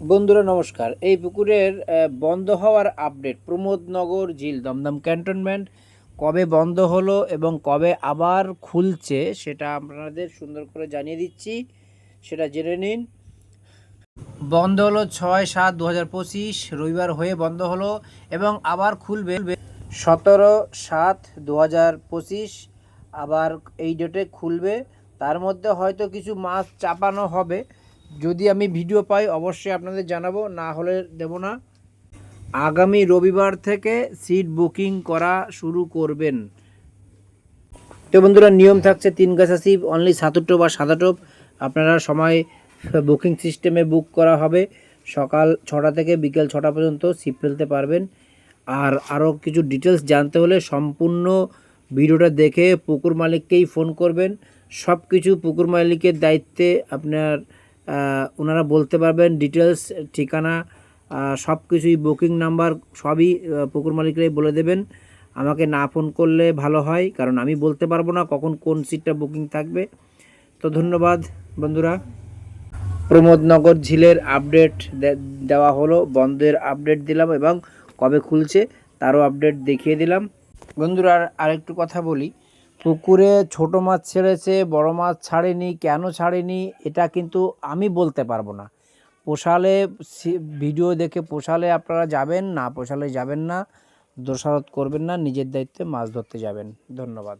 বন্ধুরা, নমস্কার। এই পুকুরের বন্ধ হওয়ার আপডেট প্রমোদনগর ঝিল, দমদম ক্যান্টনমেন্ট কবে বন্ধ হলো এবং কবে আবার খুলছে সেটা আপনাদের সুন্দর করে জানিয়ে দিচ্ছি। সেটা জেনে নিন। বন্ধ হলো ছয় সাত দু রবিবার হয়ে বন্ধ হলো এবং আবার খুলবে। সতেরো সাত দু আবার এই ডেটে খুলবে। তার মধ্যে হয়তো কিছু মাছ চাপানো হবে। যদি আমি ভিডিও পাই, অবশ্যই আপনাদের জানাব, না হলে দেব না। আগামী রবিবার থেকে সিট বুকিং করা শুরু করবেন। তো বন্ধুরা, নিয়ম থাকছে তিন গাছা সিপ অনলি সাতুটো বা সাদা টোপ আপনারা সময় বুকিং সিস্টেমে বুক করা হবে। সকাল ছটা থেকে বিকেল ছটা পর্যন্ত সিপ ফেলতে পারবেন। আর আরও কিছু ডিটেলস জানতে হলে সম্পূর্ণ ভিডিওটা দেখে পুকুর মালিককেই ফোন করবেন। সব কিছু পুকুর মালিকের দায়িত্বে আপনার ওনারা বলতে পারবেন ডিটেলস ঠিকানা সব কিছুই বুকিং নাম্বার সবই পুকুর মালিকরাই বলে দেবেন। আমাকে না ফোন করলে ভালো হয়, কারণ আমি বলতে পারব না কখন কোন সিটটা বুকিং থাকবে। তো ধন্যবাদ বন্ধুরা। প্রমোদনগর ঝিলের আপডেট দেওয়া হলো, বন্ধের আপডেট দিলাম এবং কবে খুলছে তারও আপডেট দেখিয়ে দিলাম। বন্ধুরা, আর, আরেকটু কথা বলি। পুকুরে ছোট মাছ ছেড়েছে, বড় মাছ ছাড়েনি, কেন ছাড়েনি, এটা কিন্তু আমি বলতে পারব না। পোষালে ভিডিও দেখে পোষালে আপনারা যাবেন, না পোষালে যাবেন না, দোষারোপ করবেন না, নিজের দায়িত্বে মাছ ধরতে যাবেন। ধন্যবাদ।